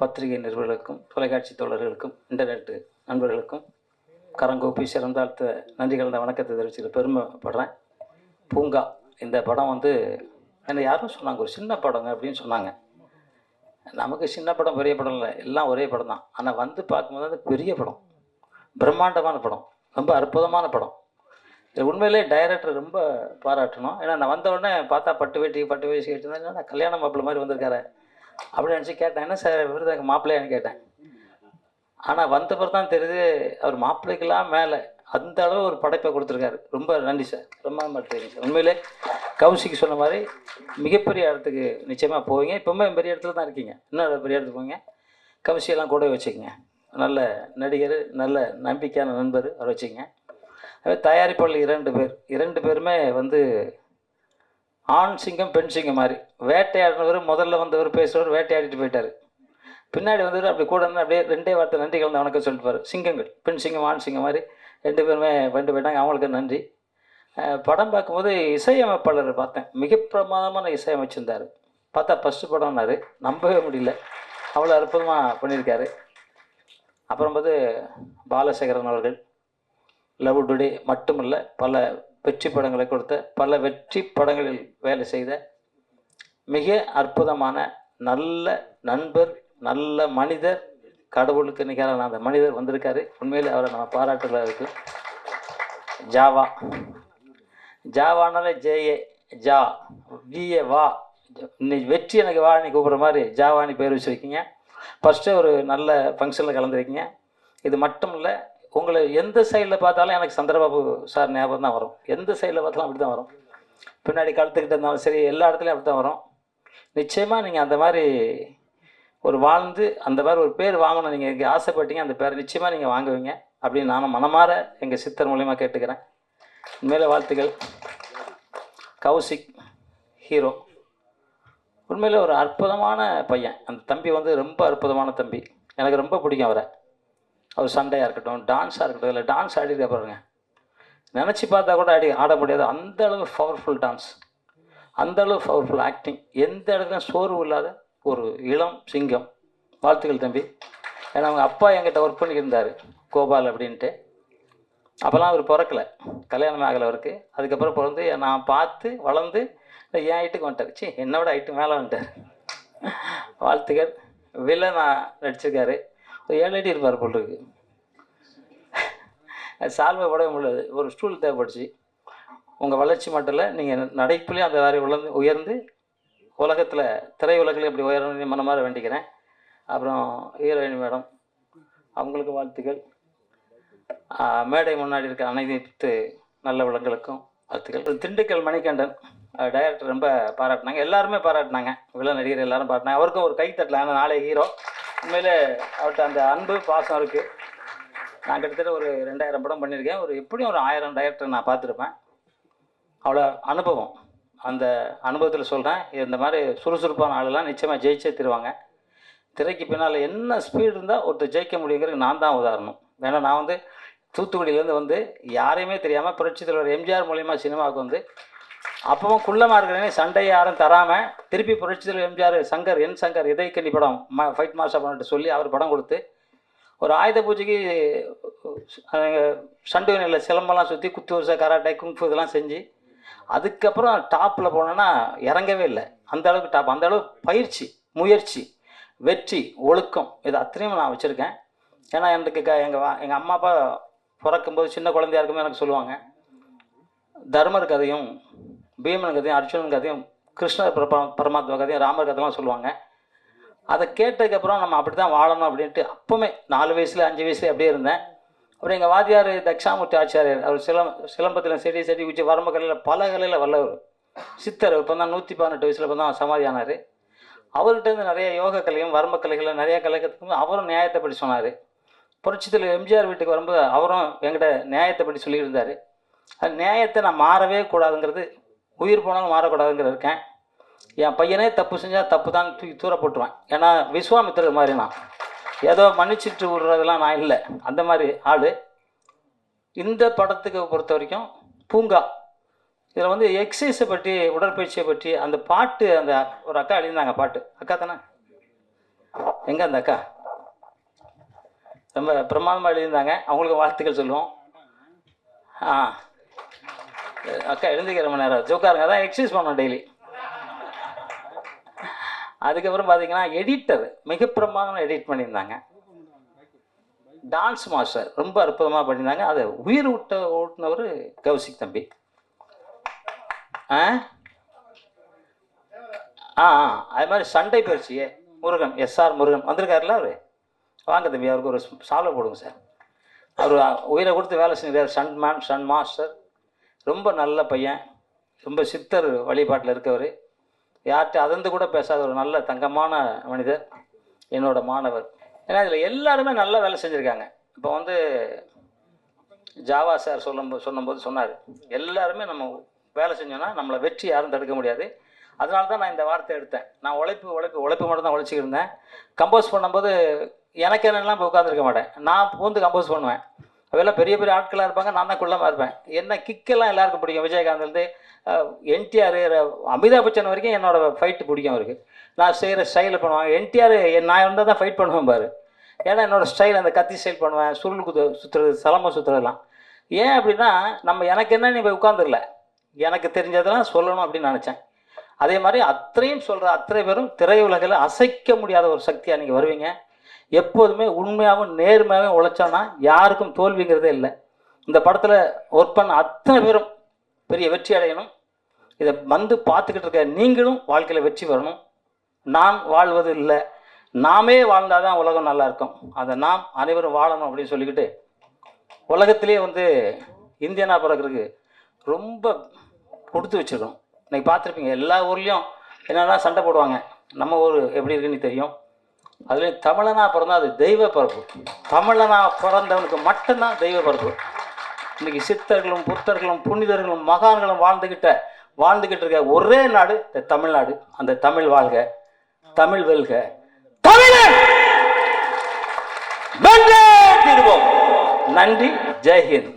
பத்திரிகை நிறுவனங்களுக்கும் தொலைக்காட்சி தோழர்களுக்கும் இன்டர்நெட் நண்பர்களுக்கும் கரங்கோப்பி சிறந்தாழ்த்த நன்றி கலந்த வணக்கத்தை தெரிவிச்சுக்க பெருமைப்படுறேன் பூங்கா இந்த படம் வந்து என்னை யாரும் சொன்னாங்க ஒரு சின்ன படங்க அப்படின்னு சொன்னாங்க. நமக்கு சின்ன படம் பெரிய படம் இல்லை எல்லாம் ஒரே படம் தான். ஆனால் வந்து பார்க்கும்போது அது பெரிய படம். பிரம்மாண்டமான படம். ரொம்ப அற்புதமான படம். இது உண்மையிலே டைரக்டர் ரொம்ப பாராட்டணும். ஏன்னா நான் வந்த உடனே பார்த்தா பட்டு வேட்டி பட்டு வேட்டி கேட்டு நான் கல்யாண மாதிரி வந்திருக்காரு. அப்படின்னு நினச்சி கேட்டேன். என்ன சார் விருது எங்கள் மாப்பிள்ளையான்னு கேட்டேன். ஆனால் வந்த பிறகு தான் தெரியுது அவர் மாப்பிள்ளைக்கெல்லாம் மேலே அந்த அளவு ஒரு படைப்பை கொடுத்துருக்காரு. ரொம்ப நன்றி சார். ரொம்ப மாட்டேங்க சார். உண்மையிலே கௌசிக்கு சொன்ன மாதிரி மிகப்பெரிய இடத்துக்கு நிச்சயமாக போவீங்க. இப்போவுமே பெரிய இடத்துல தான் இருக்கீங்க. இன்னும் பெரிய இடத்துக்கு போவீங்க. கௌசியெல்லாம் கூட வச்சுக்கோங்க. நல்ல நடிகர் நல்ல நம்பிக்கையான நண்பர் அவர் வச்சுக்கோங்க. அதே தயாரிப்பாளர் இரண்டு பேர். இரண்டு பேருமே வந்து ஆண் சிங்கம் பெண் சிங்கம் மாதிரி. வேட்டையாடினவர் முதல்ல வந்தவர் பேசுகிறவர் வேட்டையாடிட்டு போயிட்டார். பின்னாடி வந்தவர் அப்படி கூட இருந்து அப்படியே ரெண்டே வார்த்தை நன்றி கலந்து வணக்கம் சொல்லிட்டு சிங்கங்கள் பெண் சிங்கம் ஆண் சிங்கம் மாதிரி ரெண்டு பேருமே பண்ணிட்டு போயிட்டாங்க. அவங்களுக்கு நன்றி. படம் பார்க்கும்போது இசையமைப்பாளர் பார்த்தேன். மிக பிரமாதமான இசையமைச்சிருந்தார். பார்த்தா ஃபஸ்ட்டு படம்னாரு நம்பவே முடியல. அவ்வளோ அற்புதமாக பண்ணியிருக்காரு. அப்புறம் வந்து பாலசேகரன் அவர்கள் லவ் டுடே மட்டுமல்ல பல வெற்றி படங்களை கொடுத்த பல வெற்றி படங்களில் வேலை செய்த மிக அற்புதமான நல்ல நண்பர் நல்ல மனிதர் கடவுளுக்கு நிகரான அந்த மனிதர் வந்திருக்காரு. உண்மையில் அவரை நம்ம பாராட்டுல இருக்கு. ஜாவா. ஜாவானாலே ஜேஏ ஜா விஏ வா. இன்னைக்கு வெற்றி எனக்கு வா நீ கூப்பிட்ற மாதிரி ஜாவானி பேர் வச்சுருக்கீங்க. ஃபஸ்ட்டு ஒரு நல்ல ஃபங்க்ஷனில் கலந்துருக்கீங்க. இது மட்டும் இல்லை உங்களை எந்த சைடில் பார்த்தாலும் எனக்கு சந்திரபாபு சார் ஞாபகம் தான் வரும். எந்த சைடில் பார்த்தாலும் அப்படி தான் வரும். பின்னாடி கழுத்துக்கிட்டு இருந்தாலும் சரி எல்லா இடத்துலையும் அப்படி தான் வரும். நிச்சயமாக நீங்கள் அந்த மாதிரி ஒரு வாழ்ந்து அந்த மாதிரி ஒரு பேர் வாங்கணும். நீங்கள் இங்கே ஆசைப்பட்டீங்க அந்த பேரை நிச்சயமாக நீங்கள் வாங்குவீங்க அப்படின்னு நானும் மனமாற எங்கள் சித்தர் மூலியமாக கேட்டுக்கிறேன். உண்மையில வாழ்த்துக்கள். கௌசிக் ஹீரோ. உண்மையில் ஒரு அற்புதமான பையன். அந்த தம்பி வந்து ரொம்ப அற்புதமான தம்பி. எனக்கு ரொம்ப பிடிக்கும் அவரை. அவர் சண்டையாக இருக்கட்டும் டான்ஸாக இருக்கட்டும் இல்லை டான்ஸ் ஆடிட்டு பாருங்க. நினச்சி பார்த்தா கூட ஆடி ஆட முடியாது. அந்த அளவு பவர்ஃபுல் டான்ஸ் அந்த அளவு பவர்ஃபுல் ஆக்டிங் எந்த இடத்துலையும் சோர்வு இல்லாத ஒரு இளம் சிங்கம். வாழ்த்துக்கள் தம்பி. ஏன்னா அவங்க அப்பா என்கிட்ட ஒர்க் பண்ணியிருந்தார் கோபால் அப்படின்ட்டு. அப்போல்லாம் அவர் பிறக்கல. கல்யாணம் ஆகலை அவருக்கு. அதுக்கப்புறம் பிறந்து நான் பார்த்து வளர்ந்து என் ஹைட்டுக்கு வந்துட்டார்? சி என்னோட ஹைட்டு மேலே வந்துட்டார். வாழ்த்துக்கள். நான் நடிச்சிருக்காரு. இப்போ ஏழு அடி இருப்பார் போல் இருக்கு சால்வை உடைய முடியாது. ஒரு ஸ்டூல் தேவைப்படுச்சு. உங்கள் வளர்ச்சி மட்டும் இல்லை நீங்கள் நடைப்புலேயும் அந்த மாதிரி உலர்ந்து உயர்ந்து உலகத்தில் திரையுலகில் இப்படி உயரணும் மனமாற வேண்டிக்கிறேன். அப்புறம் ஹீரோயின் மேடம் அவங்களுக்கு வாழ்த்துக்கள். மேடை முன்னாடி இருக்க அனைத்து நல்ல விலங்குகளுக்கும் வாழ்த்துக்கள். திண்டுக்கல் மணிகண்டன் டைரக்டர் ரொம்ப பாராட்டினாங்க. எல்லாருமே பாராட்டினாங்க. வில்ல நடிகர் எல்லாரும் பாராட்டினாங்க. அவருக்கும் ஒரு கை தட்டல ஏன்னா நாளை ஹீரோ உண்மையிலே அவர்கிட்ட அந்த அன்பு பாசம் இருக்குது நான் கிட்டத்தட்ட ஒரு ரெண்டாயிரம் படம் பண்ணியிருக்கேன். ஒரு எப்படியும் ஒரு ஆயிரம் டைரக்டர் நான் பார்த்துருப்பேன். அவ்வளோ அனுபவம். அந்த அனுபவத்தில் சொல்கிறேன் இந்த மாதிரி சுறுசுறுப்பான ஆளெல்லாம் நிச்சயமாக ஜெயிச்சே தருவாங்க. திரைக்கு பின்னால் என்ன ஸ்பீடு இருந்தால் ஒருத்தர் ஜெயிக்க முடியுங்கிறது நான் தான் உதாரணம். ஏன்னா நான் வந்து தூத்துக்குடியிலேருந்து வந்து யாரையுமே தெரியாமல் புரட்சி தலைவர் எம்ஜிஆர் மூலியமாக சினிமாவுக்கு வந்து அப்பவும் குள்ளமாக இருக்கிறேனே சண்டையை யாரும் தராமல் திருப்பி புரட்சி எம்ஜிஆர் சங்கர் என் சங்கர் இதயக்கண்ணி படம் ம ஃபைட் மாஸ்டர் பண்ணிட்டு சொல்லி அவர் படம் கொடுத்து ஒரு ஆயுத பூஜைக்கு சண்டுவனில் சிலம்பெல்லாம் சுற்றி குத்து வருஷம் கராட்டை குங்ஃபு இதெல்லாம் செஞ்சு அதுக்கப்புறம் டாப்பில் போனேன்னா இறங்கவே இல்லை. அந்த அளவுக்கு டாப் அந்த அளவுக்கு பயிற்சி முயற்சி வெற்றி ஒழுக்கம் இது அத்தனையும் நான் வச்சுருக்கேன். ஏன்னா எனக்கு க எங்கள் வா எங்கள் அம்மா அப்பா பிறக்கும்போது சின்ன குழந்தையா இருக்கும்போது எனக்கு சொல்லுவாங்க தர்மர் கதையும் பீமன் கதையும் அர்ஜுனன் கதையும் கிருஷ்ணர் பிரபா பரமாத்மா கதையும் ராமர் கதைலாம் சொல்லுவாங்க. அதை கேட்டதுக்கப்புறம் நம்ம அப்படி தான் வாழணும் அப்படின்ட்டு அப்போவுமே நாலு வயசுல அஞ்சு வயசுல அப்படியே இருந்தேன். அப்புறம் எங்கள் வாத்தியார் தக்ஷாமூர்த்தி ஆச்சாரியர் அவர் சிலம் சிலம்பத்தில் செடி செடி உச்சி வரம்பு கலையில் பல கலையில் வல்லவர். சித்தர் இப்போ தான் நூற்றி பதினெட்டு வயசில் இப்போ தான் சமாதி ஆனார். அவர்கிட்ட இருந்து நிறைய யோக கலையும் வரம்பு கலைகளும் நிறைய கலை அவரும் நியாயத்தை பற்றி சொன்னார். புரட்சித்தில் எம்ஜிஆர் வீட்டுக்கு வரும்போது அவரும் எங்கிட்ட நியாயத்தை பற்றி சொல்லியிருந்தார். அது நியாயத்தை நான் மாறவே கூடாதுங்கிறது உயிர் போனாலும் மாறக்கூடாதுங்கிற இருக்கேன். என் பையனே தப்பு செஞ்சால் தப்பு தான் தூக்கி தூர போட்டுருவேன். ஏன்னா விஸ்வாமித்திரர் மாதிரி நான் ஏதோ மன்னிச்சிட்டு விடுறதெல்லாம் நான் இல்லை. அந்த மாதிரி ஆள். இந்த படத்துக்கு பொறுத்த வரைக்கும் பூங்கா. இதில் வந்து எக்ஸசைஸை பற்றி உடற்பயிற்சியை பற்றி அந்த பாட்டு அந்த ஒரு அக்கா எழுதியிருந்தாங்க பாட்டு. அக்கா தானே? எங்கே அந்த அக்கா? ரொம்ப பிரமாதமாக எழுதியிருந்தாங்க. அவங்களுக்கு வாழ்த்துக்கள் சொல்லுவோம். ஆ. அக்கா எழுந்திக்கிற மணி நேரம். ஜோக்காருங்க அதான் எக்ஸசைஸ் பண்ணோம் டெய்லி அதுக்கப்புறம் பார்த்தீங்கன்னா எடிட்டர் மிக பிரமாதமாக எடிட் பண்ணியிருந்தாங்க. டான்ஸ் மாஸ்டர் ரொம்ப அற்புதமாக பண்ணியிருந்தாங்க. அதை உயிர் விட்ட ஓட்டுனவர் கௌசிக் தம்பி. ஆ? ஆ ஆ, அது மாதிரி சண்டை பயிற்சியே முருகன் எஸ்ஆர் முருகன். வந்திருக்காருல்ல அவர்? வாங்க தம்பி அவருக்கு ஒரு சால்வை போடுங்க சார். அவர் உயிரை கொடுத்து வேலை செஞ்சார் சன் மேன் சன் மாஸ்டர். ரொம்ப நல்ல பையன். ரொம்ப சித்தர் வழிபாட்டில் இருக்கவர். யார்கிட்ட அதந்து கூட பேசாத ஒரு நல்ல தங்கமான மனிதர். என்னோட மாணவர். ஏன்னா இதில் எல்லாருமே நல்லா வேலை செஞ்சுருக்காங்க. இப்போ வந்து ஜாவா சார் சொல்லும்போது சொன்னும்போது சொன்னார். எல்லாருமே நம்ம வேலை செஞ்சோன்னா நம்மளை வெற்றி யாரும் தடுக்க முடியாது. அதனால தான் நான் இந்த வார்த்தை எடுத்தேன். நான் உழைப்பு உழைப்பு உழைப்பு மட்டும் தான் உழைச்சிக்கிருந்தேன் கம்போஸ் பண்ணும்போது எனக்கு என்னெல்லாம் போய் உட்காந்துருக்க மாட்டேன். நான் பூந்து கம்போஸ் பண்ணுவேன். அவெல்லாம் பெரிய பெரிய ஆட்களாக இருப்பாங்க. நான் தான் குள்ளமாக இருப்பேன். என்ன கிக்கெல்லாம் எல்லாருக்கும் பிடிக்கும். விஜயகாந்த்லேருந்து என்டிஆர் அமிதாப் பச்சன் வரைக்கும் என்னோடய ஃபைட்டு பிடிக்கும் அவருக்கு. நான் செய்கிற ஸ்டைலில் பண்ணுவாங்க. என்டிஆர் நான் இருந்தால் தான் ஃபைட் பண்ணுவேன் பாரு. ஏன்னா என்னோடய ஸ்டைல் அந்த கத்தி ஸ்டைல் பண்ணுவேன். சுருள் குத்து சுற்றுறது சலமை சுற்றுறதுலாம் ஏன் அப்படின்னா நம்ம எனக்கு என்ன நீ போய் உட்காந்துடல எனக்கு தெரிஞ்சதெல்லாம் சொல்லணும் அப்படின்னு நினச்சேன். அதே மாதிரி அத்தனையும் சொல்கிற அத்தனை பேரும் திரையுலகில் அசைக்க முடியாத ஒரு சக்தியாக நீங்கள் வருவீங்க. எப்போதுமே உண்மையாகவும் நேர்மையாகவும் உழைச்சான்னா யாருக்கும் தோல்விங்கிறதே இல்லை. இந்த படத்தில் ஒர்க் பண்ண அத்தனை பேரும் பெரிய வெற்றி அடையணும். இதை வந்து பார்த்துக்கிட்டு இருக்க நீங்களும் வாழ்க்கையில் வெற்றி வரணும் நான் வாழ்வது இல்லை. நாமே வாழ்ந்தால் தான் உலகம் நல்லா இருக்கும். அதை நாம் அனைவரும் வாழணும் அப்படின்னு சொல்லிக்கிட்டு உலகத்திலே வந்து இந்தியனா பிறகு ரொம்ப கொடுத்து வச்சிருக்கோம். இன்னைக்கு பார்த்துருப்பீங்க எல்லா ஊர்லேயும் என்னென்னா சண்டை போடுவாங்க. நம்ம ஊர் எப்படி இருக்குன்னு தெரியும்? அதுலேயும் தமிழனா பிறந்தா அது தெய்வ பிறப்பு. தமிழனா பிறந்தவனுக்கு மட்டும்தான் தெய்வ பிறப்பு. இன்னைக்கு சித்தர்களும் புத்தர்களும் புனிதர்களும் மகான்களும் வாழ்ந்துக்கிட்ட வாழ்ந்துக்கிட்டு இருக்க ஒரே நாடு இந்த தமிழ்நாடு. அந்த தமிழ் வாழ்க தமிழ் வெல்க. தமிழ்! நன்றி ஜெய்ஹிந்த்.